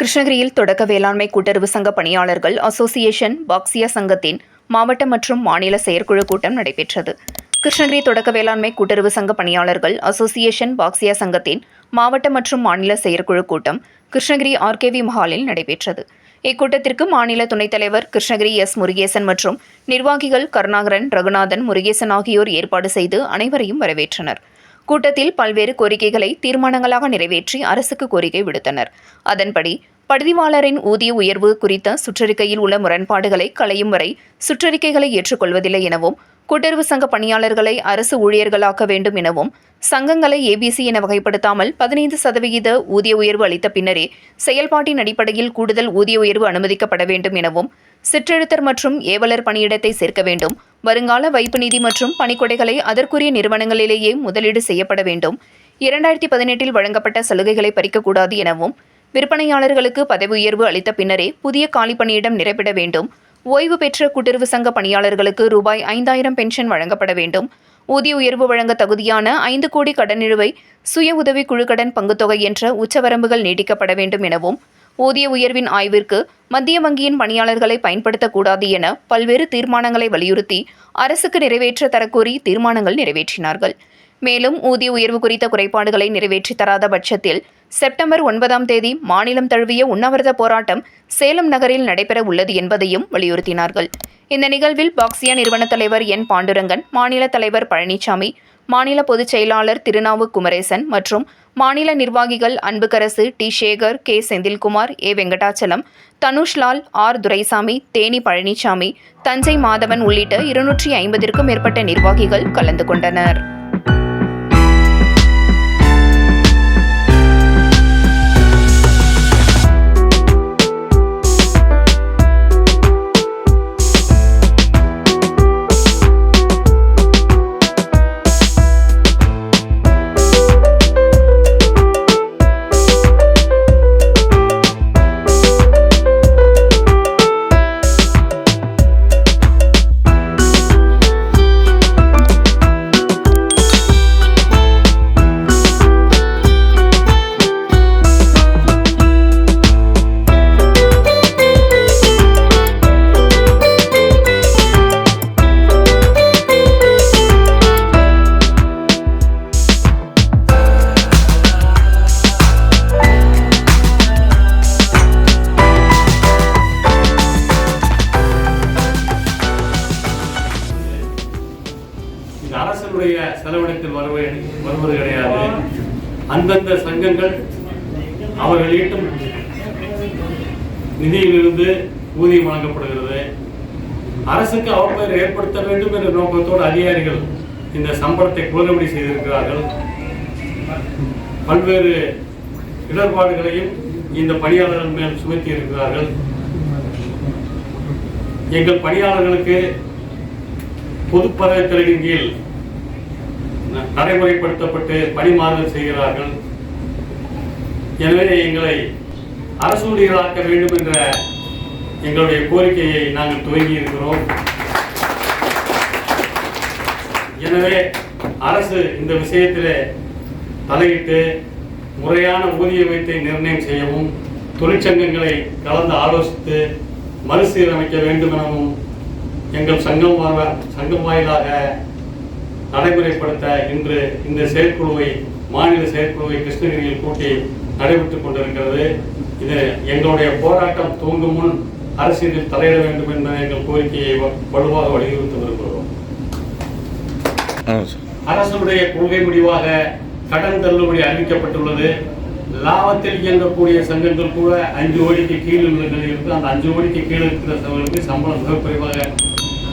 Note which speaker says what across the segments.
Speaker 1: கிருஷ்ணகிரியில் தொடக்க வேளாண்மை கூட்டுறவு சங்க பணியாளர்கள் அசோசியேஷன் பாக்ஸியா சங்கத்தின் மாவட்ட மற்றும் மாநில செயற்குழு கூட்டம் நடைபெற்றது. கிருஷ்ணகிரி தொடக்க வேளாண்மை கூட்டுறவு சங்க பணியாளர்கள் அசோசியேஷன் பாக்ஸியா சங்கத்தின் மாவட்ட மற்றும் மாநில செயற்குழு கூட்டம் கிருஷ்ணகிரி ஆர்கேவி மஹாலில் நடைபெற்றது. இக்கூட்டத்திற்கு மாநில துணைத் தலைவர் கிருஷ்ணகிரி எஸ். முருகேசன் மற்றும் நிர்வாகிகள் கருணாகரன் ரகுநாதன் முருகேசன் ஆகியோர் ஏற்பாடு செய்து அனைவரையும் வரவேற்றனர். கூட்டத்தில் பல்வேறு கோரிக்கைகளை தீர்மானங்களாக நிறைவேற்றி அரசுக்கு கோரிக்கை விடுத்தனர். அதன்படி பதிவாளரின் ஊதிய உயர்வு குறித்த சுற்றறிக்கையில் உள்ள முரண்பாடுகளை களையும் வரை சுற்றறிக்கைகளை ஏற்றுக்கொள்வதில்லை எனவும் கூட்டுறவு சங்க பணியாளர்களை அரசு ஊழியர்களாக்க வேண்டும் எனவும் சங்கங்களை ஏபிசி என வகைப்படுத்தாமல் பதினைந்து சதவிகித ஊதிய உயர்வு அளித்த பின்னரே செயல்பாட்டின் அடிப்படையில் கூடுதல் ஊதிய உயர்வு அனுமதிக்கப்பட வேண்டும் எனவும் சிற்றெழுத்தர் மற்றும் ஏவலர் பணியிடத்தை சேர்க்க வேண்டும். வருங்கால வைப்பு நிதி மற்றும் பணிக்கொடைகளை அதற்குரிய நிறுவனங்களிலேயே முதலீடு செய்யப்பட வேண்டும். இரண்டாயிரத்தி பதினெட்டில் வழங்கப்பட்ட சலுகைகளை பறிக்கக்கூடாது எனவும் விற்பனையாளர்களுக்கு பதவி உயர்வு அளித்த பின்னரே புதிய காலி பணியிடம் நிரப்பிட வேண்டும். ஓய்வு பெற்ற கூட்டுறவு சங்க பணியாளர்களுக்கு ரூபாய் ஐந்தாயிரம் பென்ஷன் வழங்கப்பட வேண்டும். ஊதிய உயர்வு வழங்க தகுதியான ஐந்து கோடி கடனிழுவை சுய உதவி கடன் பங்குத்தொகை என்ற உச்சவரம்புகள் நீட்டிக்கப்பட வேண்டும் எனவும் ஊதிய உயர்வின் ஆய்விற்கு மத்திய வங்கியின் பணியாளர்களை பயன்படுத்தக்கூடாது என பல்வேறு தீர்மானங்களை வலியுறுத்தி அரசுக்கு நிறைவேற்ற தரக்கோரி தீர்மானங்கள் நிறைவேற்றினார்கள். மேலும் ஊதிய உயர்வு குறித்த குறைபாடுகளை நிறைவேற்றி தராத பட்சத்தில் செப்டம்பர் ஒன்பதாம் தேதி மாநிலம் தழுவிய உண்ணாவிரத போராட்டம் சேலம் நகரில் நடைபெற உள்ளது என்பதையும் வலியுறுத்தினார்கள். இந்த நிகழ்வில் பாக்ஸியா நிறுவன தலைவர் என் பாண்டுரங்கன் மாநில தலைவர் பழனிசாமி மாநில பொதுச் செயலாளர் திருநாவு குமரேசன் மற்றும் மாநில நிர்வாகிகள் Anbukkarasu D. Sekar K. Senthilkumar A. Venkatachalam Dhanushlal R. Duraisamy Theni Palanisamy Thanjai Madhavan உள்ளிட்ட இருநூற்றி ஐம்பதிற்கும் மேற்பட்ட நிர்வாகிகள் கலந்து கொண்டனர்.
Speaker 2: வருவது கிடையாது. அந்தந்த சங்கங்கள் அவர்கள் ஈட்டும் நிதியிலிருந்து ஊதியம் வழங்கப்படுகிறது. அரசுக்கு அவப்பெயர் ஏற்படுத்த வேண்டும் என்ற நோக்கத்தோடு அதிகாரிகள் இந்த சம்பளத்தை குளறுபடி செய்திருக்கிறார்கள். பல்வேறு இடர்பாடுகளையும் இந்த பணியாளர்கள் மேல் சுமத்தி இருக்கிறார்கள். எங்கள் பணியாளர்களுக்கு பொது பதவித்தலின் கீழ் நடைமுறைப்படுத்தப்பட்டு பணிமாறுதல் செய்கிறார்கள். எனவே எங்களை அரசு ஊழியர்களாக்க வேண்டும் என்ற எங்களுடைய கோரிக்கையை நாங்கள் துவங்கி இருக்கிறோம். எனவே அரசு இந்த விஷயத்தில் தலையிட்டு முறையான ஊதிய வைத்தை நிர்ணயம் செய்யவும் தொழிற்சங்கங்களை கலந்து ஆலோசித்து மறுசீரமைக்க வேண்டும் எனவும் எங்கள் சங்கம் சங்கம் வாயிலாக நடைமுறைப்படுத்த இன்று இந்த செயற்குழுவை மாநில செயற்குழுவை கிருஷ்ணகிரியில் கூட்டி நடைபெற்றுக் கொண்டிருக்கிறது. இது எங்களுடைய போராட்டம் துவங்கும் முன் அரசியலில் தலையிட வேண்டும் என்ற எங்கள் கோரிக்கையை வ- வலுவாக வலியுறுத்தி வருகிறோம் அரசுடைய கொள்கை முடிவாக கடன் தள்ளுபடி அறிவிக்கப்பட்டுள்ளது. லாபத்தில் இயங்கக்கூடிய சங்கங்கள் கூட அஞ்சு கோடிக்கு கீழ் உள்ள நிலையிலிருந்து அந்த அஞ்சு கோடிக்கு கீழே இருக்கிற சங்கங்களுக்கு சம்பளம் மிக குறைவாக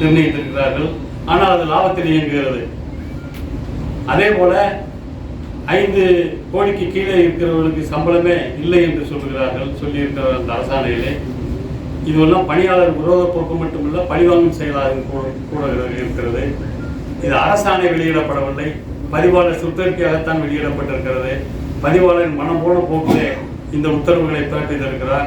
Speaker 2: நிர்ணயித்திருக்கிறார்கள். ஆனால் அது லாபத்தில் இயங்குகிறது. அதே போல ஐந்து கோடிக்கு கீழே இருக்கிறவர்களுக்கு சம்பளமே இல்லை என்று சொல்கிறார்கள் சொல்லியிருக்கிற அந்த அரசாணையிலே. இதுவெல்லாம் பணியாளர் விரோத போக்கு மட்டுமல்ல பழிவாங்கும் செயலாக கூட- கூட இருக்கிறது. இது அரசாணை வெளியிடப்படவில்லை. பதிவாளர் சுற்றறிக்கையாகத்தான் வெளியிடப்பட்டிருக்கிறது. பதிவாளரின் மனம் போன போக்கிலே இந்த உத்தரவுகளை பிறப்பித்திருக்கிறார்.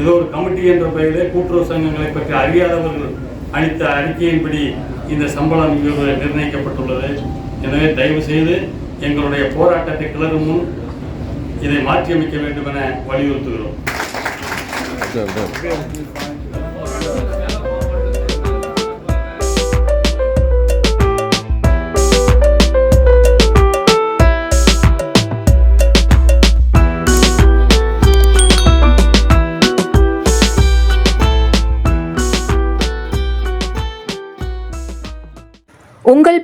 Speaker 2: ஏதோ ஒரு கமிட்டி என்ற பெயரிலே கூட்டுறவு சங்கங்களை பற்றி அறியாதவர்கள் அளித்த அறிக்கையின்படி இந்த சம்பளம் நிர்ணயிக்கப்பட்டுள்ளது. எனவே தயவு செய்து எங்களுடைய போராட்டத்தை கிளறும் முன் இதை மாற்றியமைக்க வேண்டும் என வலியுறுத்துகிறோம்